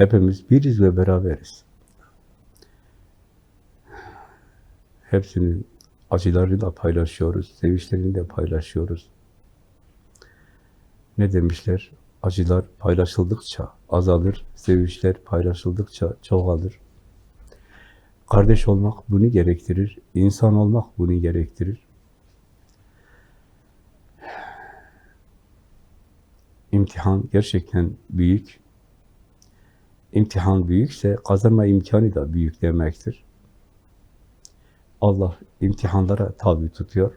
Hepimiz biriz ve beraberiz. Hepsinin acılarını da paylaşıyoruz, sevinçlerini de paylaşıyoruz. Ne demişler? Acılar paylaşıldıkça azalır, sevinçler paylaşıldıkça çoğalır. Kardeş olmak bunu gerektirir, insan olmak bunu gerektirir. İmtihan gerçekten büyük. İmtihan büyükse kazanma imkanı da büyük demektir. Allah imtihanlara tabi tutuyor.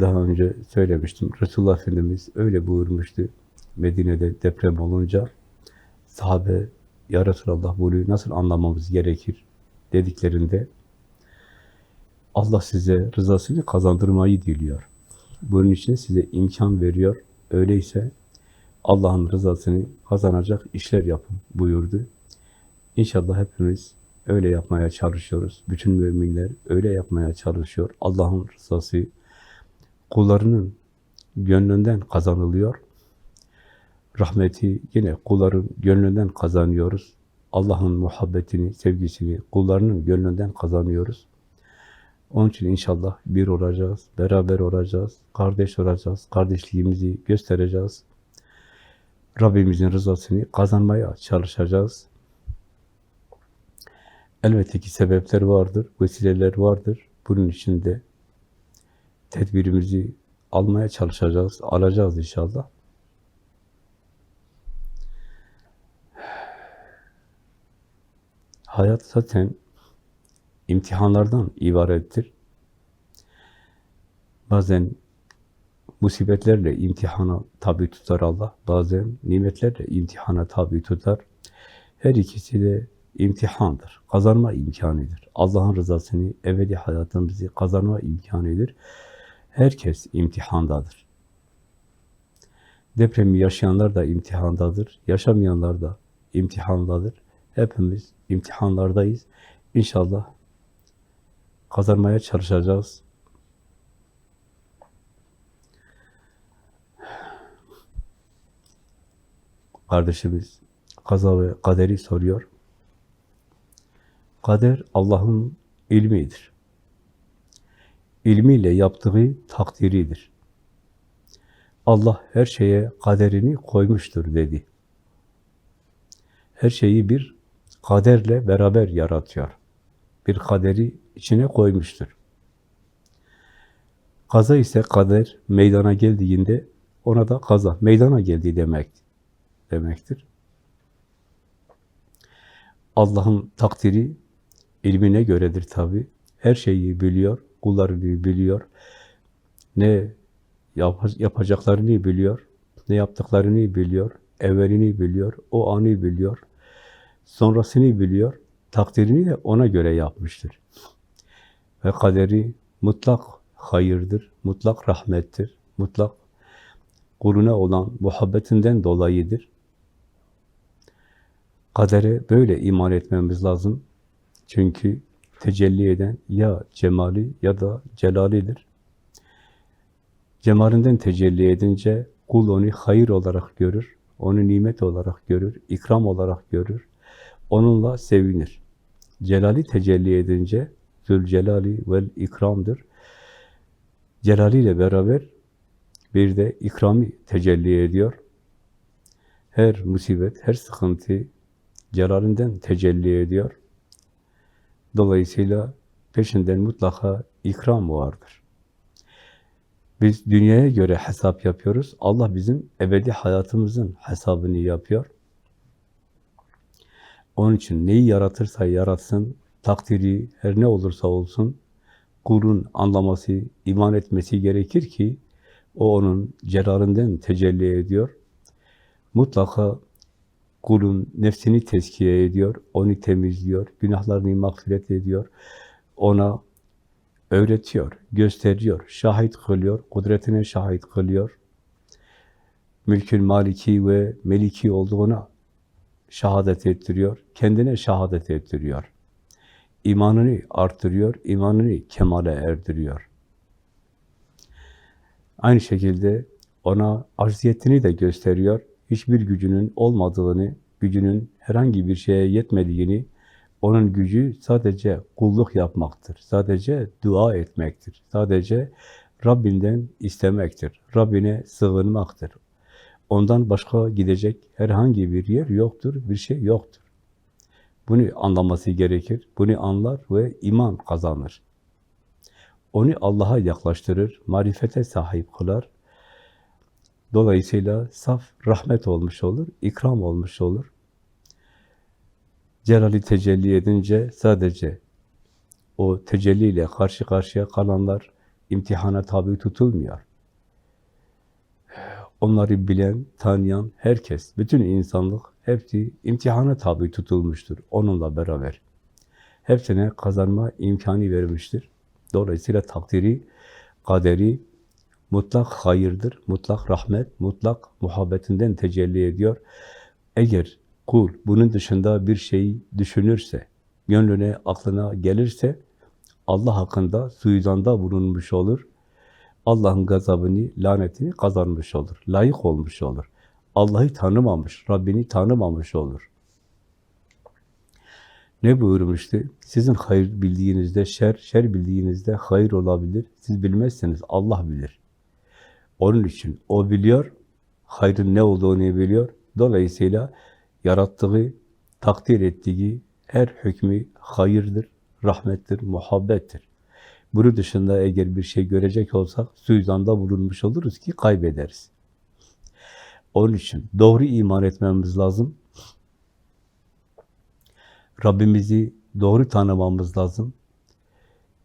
Daha önce söylemiştim. Resulullah Efendimiz öyle buyurmuştu. Medine'de deprem olunca sahabe ya Resulallah bunu nasıl anlamamız gerekir dediklerinde Allah size rızasını kazandırmayı diliyor. Bunun için size imkan veriyor. Öyleyse Allah'ın rızasını kazanacak işler yapın buyurdu. İnşallah hepimiz öyle yapmaya çalışıyoruz. Bütün müminler öyle yapmaya çalışıyor. Allah'ın rızası kullarının gönlünden kazanılıyor. Rahmeti yine kulların gönlünden kazanıyoruz. Allah'ın muhabbetini, sevgisini kullarının gönlünden kazanıyoruz. Onun için inşallah bir olacağız, beraber olacağız, kardeş olacağız, kardeşliğimizi göstereceğiz. Rabbimizin rızasını kazanmaya çalışacağız. Elbette ki sebepler vardır, vesileler vardır. Bunun için de tedbirimizi almaya çalışacağız, alacağız inşallah. Hayat zaten imtihanlardan ibarettir. Bazen musibetlerle imtihana tabi tutar Allah, bazen nimetlerle imtihana tabi tutar. Her ikisi de imtihandır, kazanma imkanıdır. Allah'ın rızasını, ebedi hayatımızı kazanma imkanıdır. Herkes imtihandadır. Depremi yaşayanlar da imtihandadır, yaşamayanlar da imtihandadır. Hepimiz imtihanlardayız. İnşallah kazanmaya çalışacağız. Kardeşimiz kaza ve kaderi soruyor. Kader Allah'ın ilmidir. İlmiyle yaptığı takdiridir. Allah her şeye kaderini koymuştur dedi. Her şeyi bir kaderle beraber yaratıyor. Bir kaderi içine koymuştur. Kaza ise kader meydana geldiğinde ona da kaza meydana geldi demek demektir. Allah'ın takdiri ilmine göredir tabi. Her şeyi biliyor, kullarını biliyor. Ne yap yapacaklarını biliyor, ne yaptıklarını biliyor, evvelini biliyor, o anı biliyor, sonrasını biliyor, takdirini de ona göre yapmıştır. Ve kaderi mutlak hayırdır, mutlak rahmettir, mutlak kuluna olan muhabbetinden dolayıdır. Kadere böyle iman etmemiz lazım. Çünkü tecelli eden ya cemali ya da celalidir. Cemalinden tecelli edince kul onu hayır olarak görür, onu nimet olarak görür, ikram olarak görür, onunla sevinir. Celali tecelli edince Zülcelali vel ikramdır. Celaliyle beraber bir de ikrami tecelli ediyor. Her musibet, her sıkıntı celalinden tecelli ediyor. Dolayısıyla peşinden mutlaka ikram vardır. Biz dünyaya göre hesap yapıyoruz. Allah bizim ebedi hayatımızın hesabını yapıyor. Onun için neyi yaratırsa yaratsın, takdiri her ne olursa olsun, kulun anlaması, iman etmesi gerekir ki, o onun celalinden tecelli ediyor. Mutlaka kulun nefsini tezkiye ediyor, onu temizliyor, günahlarını mağfiret ediyor, ona öğretiyor, gösteriyor, şahit kılıyor, kudretine şahit kılıyor. Mülkün maliki ve meliki olduğuna şehadet ettiriyor, kendine şehadet ettiriyor. İmanını artırıyor, imanını kemale erdiriyor. Aynı şekilde ona acziyetini de gösteriyor. Hiçbir gücünün olmadığını, gücünün herhangi bir şeye yetmediğini, onun gücü sadece kulluk yapmaktır, sadece dua etmektir, sadece Rabbinden istemektir, Rabbine sığınmaktır. Ondan başka gidecek herhangi bir yer yoktur, bir şey yoktur. Bunu anlaması gerekir, bunu anlar ve iman kazanır. Onu Allah'a yaklaştırır, marifete sahip kılar. Dolayısıyla saf rahmet olmuş olur, ikram olmuş olur. Celali tecelli edince sadece o tecelliyle karşı karşıya kalanlar imtihana tabi tutulmuyor. Onları bilen, tanıyan herkes, bütün insanlık hepsi imtihana tabi tutulmuştur onunla beraber. Hepsine kazanma imkanı vermiştir. Dolayısıyla takdiri, kaderi mutlak hayırdır, mutlak rahmet, mutlak muhabbetinden tecelli ediyor. Eğer kul bunun dışında bir şeyi düşünürse, gönlüne, aklına gelirse, Allah hakkında suizanda bulunmuş olur. Allah'ın gazabını, lanetini kazanmış olur. Layık olmuş olur. Allah'ı tanımamış, Rabbini tanımamış olur. Ne buyurmuştu? Sizin hayır bildiğinizde şer, şer bildiğinizde hayır olabilir. Siz bilmezseniz Allah bilir. Onun için o biliyor, hayrın ne olduğunu biliyor. Dolayısıyla yarattığı, takdir ettiği her hükmü hayırdır, rahmettir, muhabbettir. Bunun dışında eğer bir şey görecek olsak suizanda bulunmuş oluruz ki kaybederiz. Onun için doğru iman etmemiz lazım. Rabbimizi doğru tanımamız lazım.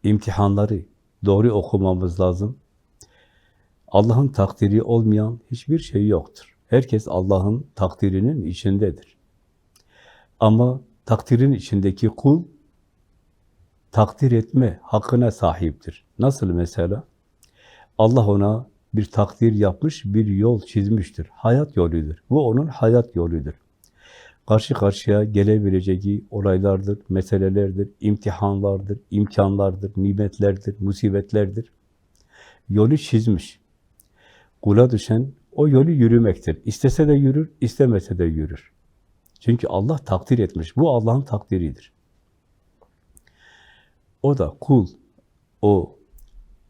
İmtihanları doğru okumamız lazım. Allah'ın takdiri olmayan hiçbir şey yoktur. Herkes Allah'ın takdirinin içindedir. Ama takdirin içindeki kul takdir etme hakkına sahiptir. Nasıl mesela? Allah ona bir takdir yapmış, bir yol çizmiştir. Hayat yoludur. Bu onun hayat yoludur. Karşı karşıya gelebileceği olaylardır, meselelerdir, imtihanlardır, imkanlardır, nimetlerdir, musibetlerdir. Yolu çizmiş. Kula düşen o yolu yürümektir. İstese de yürür, istemese de yürür. Çünkü Allah takdir etmiş. Bu Allah'ın takdiridir. O da kul o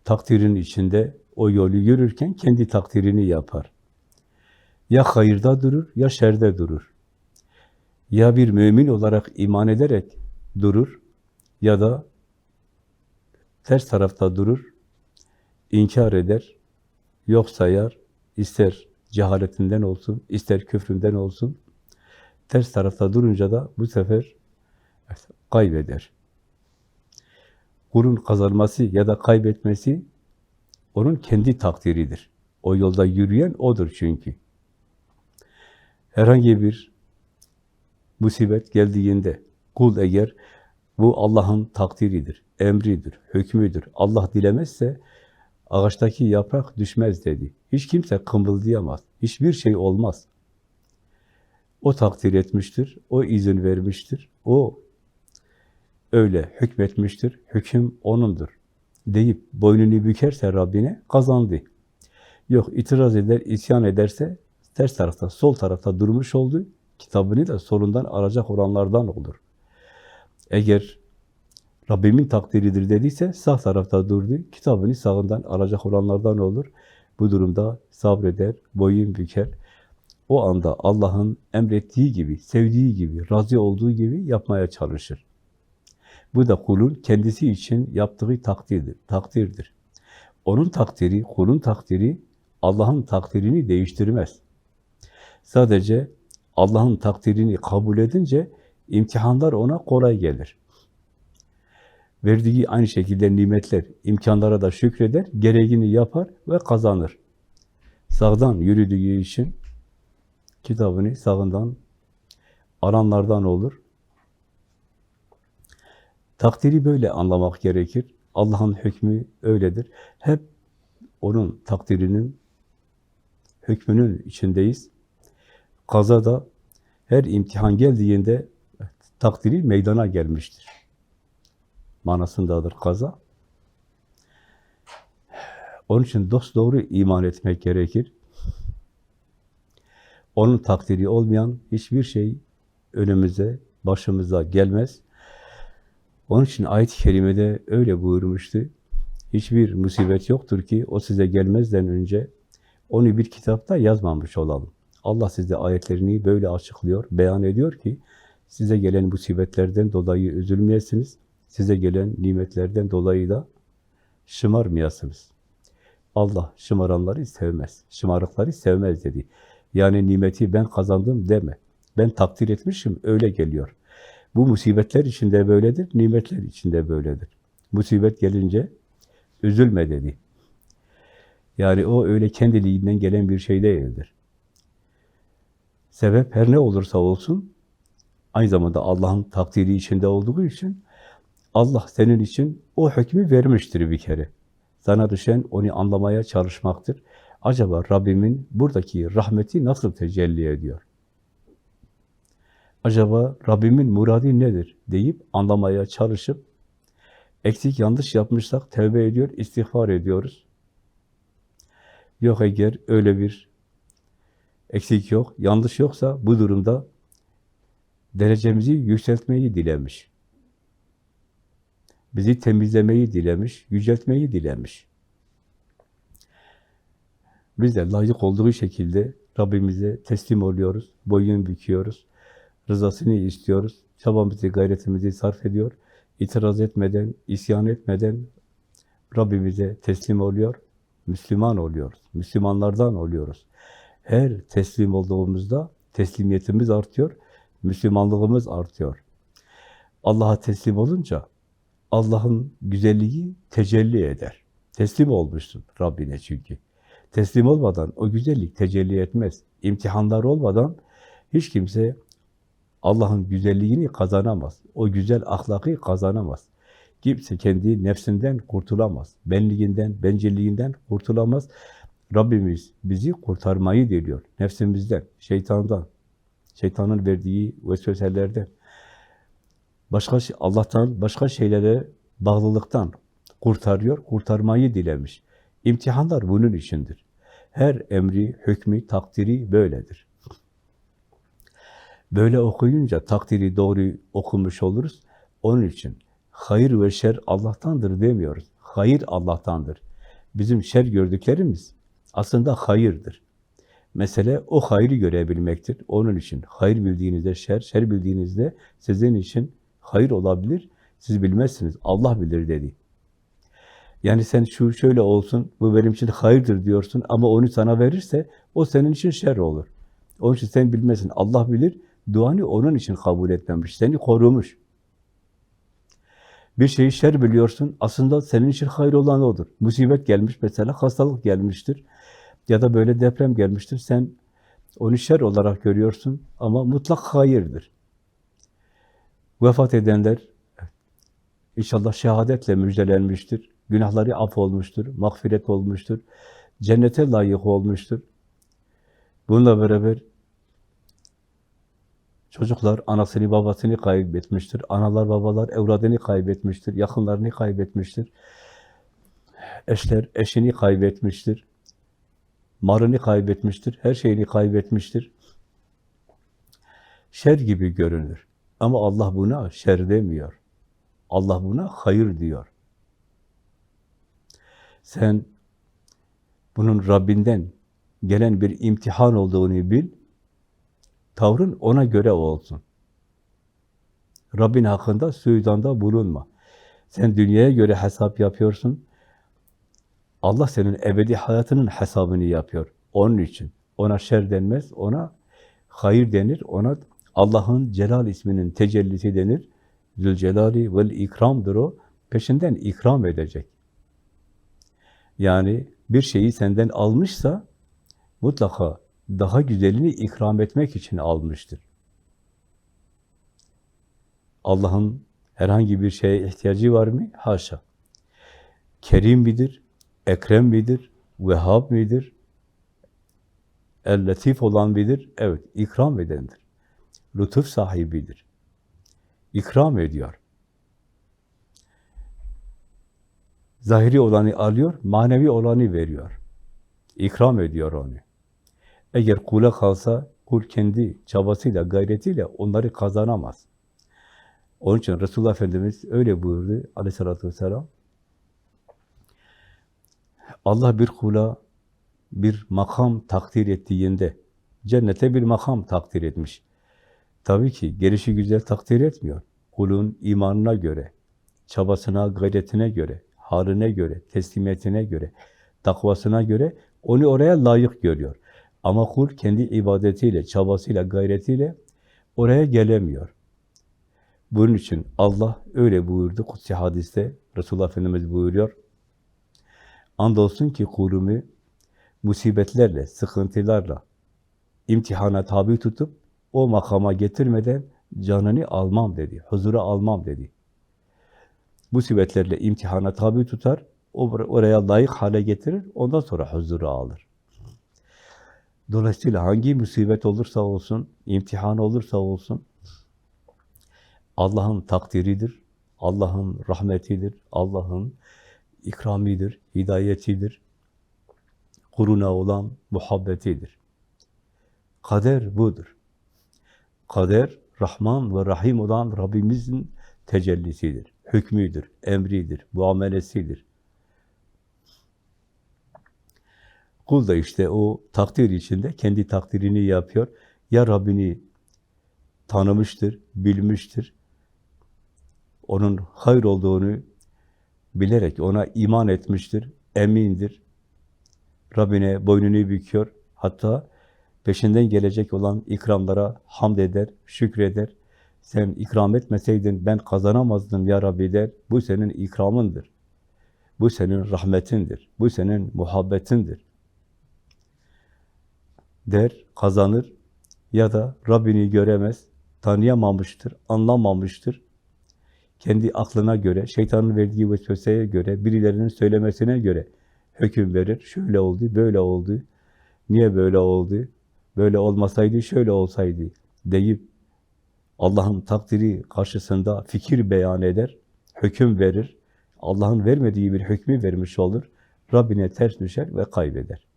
takdirin içinde o yolu yürürken kendi takdirini yapar. Ya hayırda durur ya şerde durur. Ya bir mümin olarak iman ederek durur ya da ters tarafta durur, inkar eder, yok sayar, ister cehaletinden olsun, ister küfründen olsun, ters tarafta durunca da bu sefer kaybeder. Kulun kazanması ya da kaybetmesi onun kendi takdiridir. O yolda yürüyen odur çünkü. Herhangi bir musibet geldiğinde kul eğer bu Allah'ın takdiridir, emridir, hükmüdür. Allah dilemezse ağaçtaki yaprak düşmez dedi. Hiç kimse kımıldayamaz. Hiçbir şey olmaz. O takdir etmiştir, o izin vermiştir, o öyle hükmetmiştir, hüküm O'nundur deyip boynunu bükerse Rabbine kazandı. Yok itiraz eder, isyan ederse ters tarafta, sol tarafta durmuş oldu. Kitabını da solundan alacak olanlardan olur. Eğer Rabbimin takdiridir dediyse sağ tarafta durdu. Kitabını sağından alacak olanlardan olur. Bu durumda sabreder, boyun büker. O anda Allah'ın emrettiği gibi, sevdiği gibi, razı olduğu gibi yapmaya çalışır. Bu da kulun kendisi için yaptığı takdirdir. takdirdir. Onun takdiri, kulun takdiri Allah'ın takdirini değiştirmez. Sadece Allah'ın takdirini kabul edince imtihanlar ona kolay gelir. Verdiği aynı şekilde nimetler, imkanlara da şükreder, gereğini yapar ve kazanır. Sağdan yürüdüğü için kitabını sağından alanlardan olur. Takdiri böyle anlamak gerekir. Allah'ın hükmü öyledir. Hep onun takdirinin, hükmünün içindeyiz. Kazada her imtihan geldiğinde takdiri meydana gelmiştir. Manasındadır kaza. Onun için dost doğru iman etmek gerekir. Onun takdiri olmayan hiçbir şey önümüze, başımıza gelmez. Onun için ayet-i kerimede öyle buyurmuştu. Hiçbir musibet yoktur ki o size gelmezden önce onu bir kitapta yazmamış olalım. Allah size ayetlerini böyle açıklıyor, beyan ediyor ki size gelen musibetlerden dolayı üzülmeyesiniz. Size gelen nimetlerden dolayı da şımarmayasınız. Allah şımaranları sevmez. Şımarıkları sevmez dedi. Yani nimeti ben kazandım deme. Ben takdir etmişim, öyle geliyor. Bu musibetler içinde böyledir, nimetler içinde böyledir. Musibet gelince üzülme dedi. Yani o öyle kendiliğinden gelen bir şey değildir. Sebep her ne olursa olsun, aynı zamanda Allah'ın takdiri içinde olduğu için, Allah senin için o hükmü vermiştir bir kere. Sana düşen onu anlamaya çalışmaktır. Acaba Rabbimin buradaki rahmeti nasıl tecelli ediyor? Acaba Rabbimin muradı nedir deyip anlamaya çalışıp eksik yanlış yapmışsak tevbe ediyor, istiğfar ediyoruz. Yok eğer öyle bir eksik yok, yanlış yoksa bu durumda derecemizi yükseltmeyi dilemiş. Bizi temizlemeyi dilemiş, yüceltmeyi dilemiş. Biz de layık olduğu şekilde Rabbimize teslim oluyoruz, boyun büküyoruz, rızasını istiyoruz, çabamızı, gayretimizi sarf ediyor, itiraz etmeden, isyan etmeden Rabbimize teslim oluyor, Müslüman oluyoruz, Müslümanlardan oluyoruz. Her teslim olduğumuzda teslimiyetimiz artıyor, Müslümanlığımız artıyor. Allah'a teslim olunca Allah'ın güzelliği tecelli eder. Teslim olmuşsun Rabbine çünkü. Teslim olmadan o güzellik tecelli etmez. İmtihanlar olmadan hiç kimse Allah'ın güzelliğini kazanamaz. O güzel ahlakı kazanamaz. Kimse kendi nefsinden kurtulamaz. Benliğinden, bencilliğinden kurtulamaz. Rabbimiz bizi kurtarmayı diliyor. Nefsimizden, şeytandan, şeytanın verdiği vesveselerden, başka şey- Allah'tan başka şeylere bağlılıktan kurtarıyor, kurtarmayı dilemiş. İmtihanlar bunun içindir. Her emri, hükmü, takdiri böyledir. Böyle okuyunca takdiri doğru okumuş oluruz. Onun için hayır ve şer Allah'tandır demiyoruz. Hayır Allah'tandır. Bizim şer gördüklerimiz aslında hayırdır. Mesele o hayrı görebilmektir. Onun için hayır bildiğinizde şer, şer bildiğinizde sizin için hayır olabilir. Siz bilmezsiniz. Allah bilir dedi. Yani sen şu şöyle olsun, bu benim için hayırdır diyorsun ama onu sana verirse o senin için şer olur. Onun için sen bilmesin. Allah bilir. Duanı onun için kabul etmemiş. Seni korumuş. Bir şeyi şer biliyorsun. Aslında senin için hayır olan odur. Musibet gelmiş mesela, hastalık gelmiştir. Ya da böyle deprem gelmiştir. Sen onu şer olarak görüyorsun ama mutlak hayırdır. Vefat edenler inşallah şehadetle müjdelenmiştir. Günahları af olmuştur, mağfiret olmuştur. Cennete layık olmuştur. Bununla beraber çocuklar anasını babasını kaybetmiştir. Analar babalar evladını kaybetmiştir. Yakınlarını kaybetmiştir. Eşler eşini kaybetmiştir. Marını kaybetmiştir. Her şeyini kaybetmiştir. Şer gibi görünür. Ama Allah buna şer demiyor. Allah buna hayır diyor. Sen bunun Rabbinden gelen bir imtihan olduğunu bil, tavrın ona göre olsun. Rabbin hakkında suidanda bulunma. Sen dünyaya göre hesap yapıyorsun, Allah senin ebedi hayatının hesabını yapıyor. Onun için. Ona şer denmez, ona hayır denir, ona Allah'ın Celal isminin tecellisi denir. Zülcelali vel ikramdır o. Peşinden ikram edecek. Yani bir şeyi senden almışsa mutlaka daha güzelini ikram etmek için almıştır. Allah'ın herhangi bir şeye ihtiyacı var mı? Haşa. Kerim midir? Ekrem midir? Vehhab midir? El-Latif olan midir? Evet, ikram edendir. Lütuf sahibidir. İkram ediyor. Zahiri olanı alıyor, manevi olanı veriyor. İkram ediyor onu. Eğer kula kalsa Kul kendi çabasıyla, gayretiyle onları kazanamaz. Onun için Resulullah Efendimiz öyle buyurdu aleyhissalatü vesselam. Allah bir kula bir makam takdir ettiğinde, cennete bir makam takdir etmiş. Tabii ki gelişi güzel takdir etmiyor. Kulun imanına göre, çabasına, gayretine göre, haline göre, teslimiyetine göre, takvasına göre onu oraya layık görüyor. Ama kul kendi ibadetiyle, çabasıyla, gayretiyle oraya gelemiyor. Bunun için Allah öyle buyurdu Kutsi hadiste, Resulullah Efendimiz buyuruyor. Andolsun ki kulumu musibetlerle, sıkıntılarla, imtihana tabi tutup o makama getirmeden canını almam dedi, huzura almam dedi. Musibetlerle imtihana tabi tutar, oraya layık hale getirir, ondan sonra huzura alır. Dolayısıyla hangi musibet olursa olsun, imtihan olursa olsun, Allah'ın takdiridir, Allah'ın rahmetidir, Allah'ın ikramidir, hidayetidir, kuruna olan muhabbetidir. Kader budur. Kader, Rahman ve Rahim olan Rabbimizin tecellisidir, hükmüdür, emridir, muamelesidir. Kul da işte o takdir içinde kendi takdirini yapıyor. Ya Rabbini tanımıştır, bilmiştir, onun hayır olduğunu bilerek ona iman etmiştir, emindir. Rabbine boynunu büküyor. Hatta peşinden gelecek olan ikramlara hamd eder, şükreder. Sen ikram etmeseydin ben kazanamazdım ya Rabbi der. Bu senin ikramındır. Bu senin rahmetindir. Bu senin muhabbetindir. Der, kazanır ya da Rabbini göremez, tanıyamamıştır, anlamamıştır. Kendi aklına göre, şeytanın verdiği vesveseye göre, birilerinin söylemesine göre hüküm verir. Şöyle oldu, böyle oldu. Niye böyle oldu? Böyle olmasaydı, şöyle olsaydı deyip Allah'ın takdiri karşısında fikir beyan eder, hüküm verir. Allah'ın vermediği bir hükmü vermiş olur. Rabbine ters düşer ve kaybeder.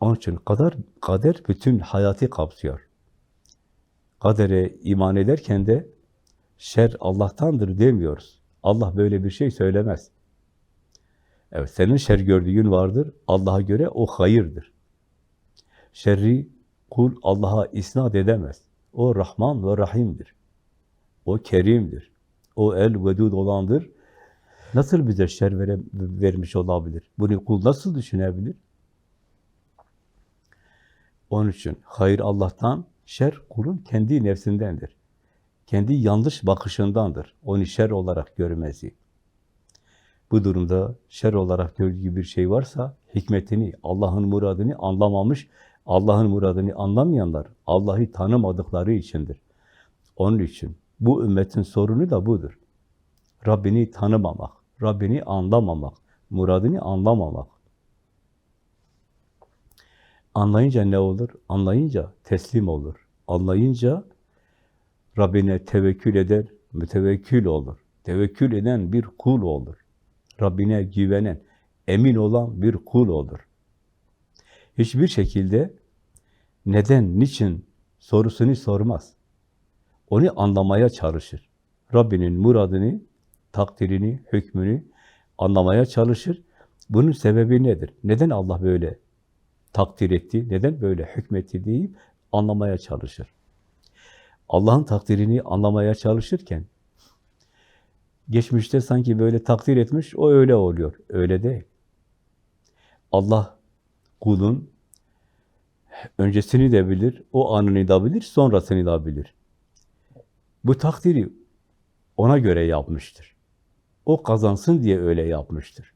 Onun için kader, kader bütün hayatı kapsıyor. Kadere iman ederken de şer Allah'tandır demiyoruz. Allah böyle bir şey söylemez. Evet, senin şer gördüğün vardır. Allah'a göre o hayırdır. Şerri kul Allah'a isnat edemez. O Rahman ve Rahim'dir. O Kerim'dir. O El Vedud olandır. Nasıl bize şer vere, vermiş olabilir? Bunu kul nasıl düşünebilir? Onun için hayır Allah'tan, şer kulun kendi nefsindendir. Kendi yanlış bakışındandır. Onu şer olarak görmesi. Bu durumda şer olarak gördüğü bir şey varsa hikmetini, Allah'ın muradını anlamamış, Allah'ın muradını anlamayanlar Allah'ı tanımadıkları içindir. Onun için bu ümmetin sorunu da budur. Rabbini tanımamak, Rabbini anlamamak, muradını anlamamak. Anlayınca ne olur? Anlayınca teslim olur. Anlayınca Rabbine tevekkül eder, mütevekkül olur. Tevekkül eden bir kul olur. Rabbine güvenen, emin olan bir kul olur. Hiçbir şekilde neden, niçin sorusunu sormaz. Onu anlamaya çalışır. Rabbinin muradını, takdirini, hükmünü anlamaya çalışır. Bunun sebebi nedir? Neden Allah böyle takdir etti, neden böyle hükmetti deyip anlamaya çalışır. Allah'ın takdirini anlamaya çalışırken geçmişte sanki böyle takdir etmiş, o öyle oluyor. Öyle değil. Allah kulun öncesini de bilir, o anını da bilir, sonrasını da bilir. Bu takdiri ona göre yapmıştır. O kazansın diye öyle yapmıştır.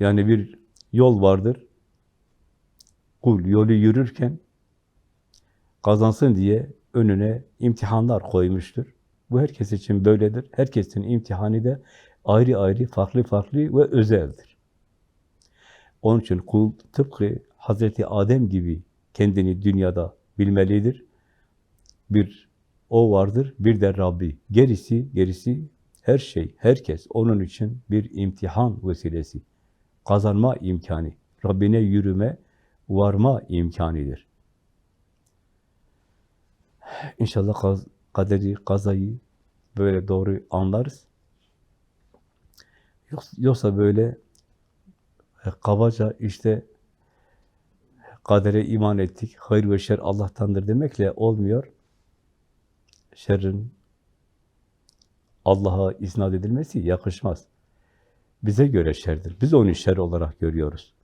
Yani bir yol vardır. Kul yolu yürürken kazansın diye önüne imtihanlar koymuştur. Bu herkes için böyledir. Herkesin imtihanı da ayrı ayrı, farklı farklı ve özeldir. Onun için kul tıpkı Hazreti Adem gibi kendini dünyada bilmelidir. Bir o vardır, bir de Rabbi. Gerisi, gerisi Her şey, herkes onun için bir imtihan vesilesi. Kazanma imkanı. Rabbine yürüme, varma imkanidir. İnşallah kaderi, kazayı böyle doğru anlarız. Yoksa, yoksa böyle e, kabaca işte kadere iman ettik, hayır ve şer Allah'tandır demekle olmuyor. Şerrin Allah'a isnat edilmesi yakışmaz. Bize göre şerdir. Biz onu şer olarak görüyoruz.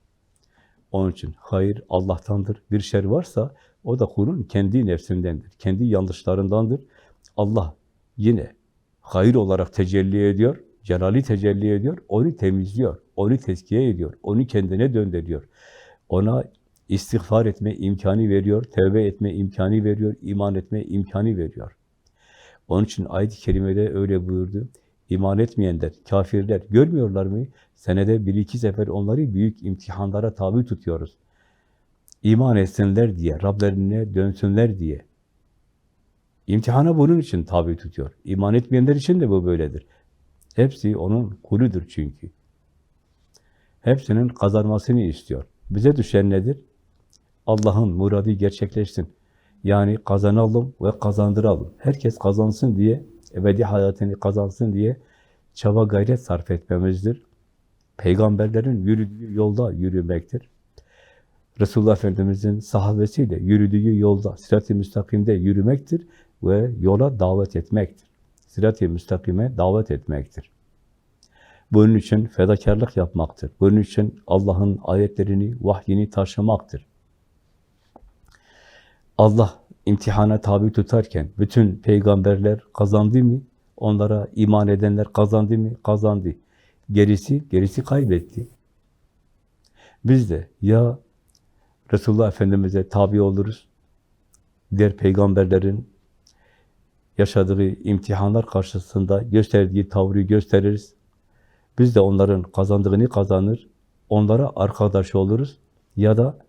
Onun için hayır Allah'tandır. Bir şer varsa o da kulun kendi nefsindendir. Kendi yanlışlarındandır. Allah yine hayır olarak tecelli ediyor. Celali tecelli ediyor. Onu temizliyor. Onu tezkiye ediyor. Onu kendine döndürüyor. Ona istiğfar etme imkanı veriyor. Tevbe etme imkanı veriyor. iman etme imkanı veriyor. Onun için ayet-i kerimede öyle buyurdu. İman etmeyenler, kafirler görmüyorlar mı? Senede bir iki sefer onları büyük imtihanlara tabi tutuyoruz. İman etsinler diye, Rablerine dönsünler diye. İmtihana bunun için tabi tutuyor. İman etmeyenler için de bu böyledir. Hepsi onun kuludur çünkü. Hepsinin kazanmasını istiyor. Bize düşen nedir? Allah'ın muradı gerçekleşsin. Yani kazanalım ve kazandıralım. Herkes kazansın diye, ebedi hayatını kazansın diye çaba gayret sarf etmemizdir. Peygamberlerin yürüdüğü yolda yürümektir. Resulullah Efendimiz'in sahabesiyle yürüdüğü yolda, sirat-i müstakimde yürümektir ve yola davet etmektir. Sirat-i müstakime davet etmektir. Bunun için fedakarlık yapmaktır. Bunun için Allah'ın ayetlerini, vahyini taşımaktır. Allah imtihana tabi tutarken bütün peygamberler kazandı mı? Onlara iman edenler kazandı mı? Kazandı. Gerisi, gerisi kaybetti. Biz de ya Resulullah Efendimiz'e tabi oluruz, diğer peygamberlerin yaşadığı imtihanlar karşısında gösterdiği tavrı gösteririz. Biz de onların kazandığını kazanır, onlara arkadaş oluruz ya da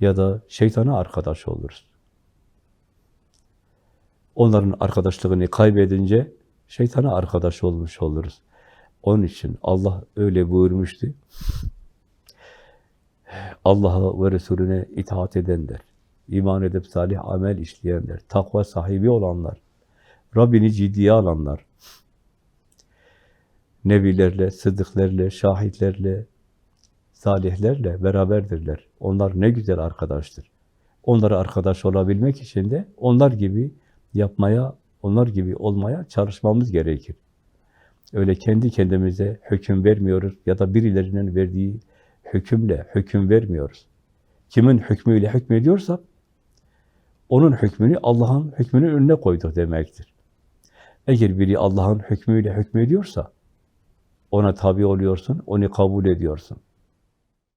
ya da şeytana arkadaş oluruz. Onların arkadaşlığını kaybedince şeytana arkadaş olmuş oluruz. Onun için Allah öyle buyurmuştu. Allah'a ve Resulüne itaat edenler, iman edip salih amel işleyenler, takva sahibi olanlar, Rabbini ciddiye alanlar, nebilerle, sıddıklerle, şahitlerle, salihlerle beraberdirler. Onlar ne güzel arkadaştır. Onlara arkadaş olabilmek için de onlar gibi yapmaya, onlar gibi olmaya çalışmamız gerekir. Öyle kendi kendimize hüküm vermiyoruz ya da birilerinin verdiği hükümle hüküm vermiyoruz. Kimin hükmüyle hükmediyorsak onun hükmünü Allah'ın hükmünün önüne koyduk demektir. Eğer biri Allah'ın hükmüyle hükmediyorsa ona tabi oluyorsun, onu kabul ediyorsun.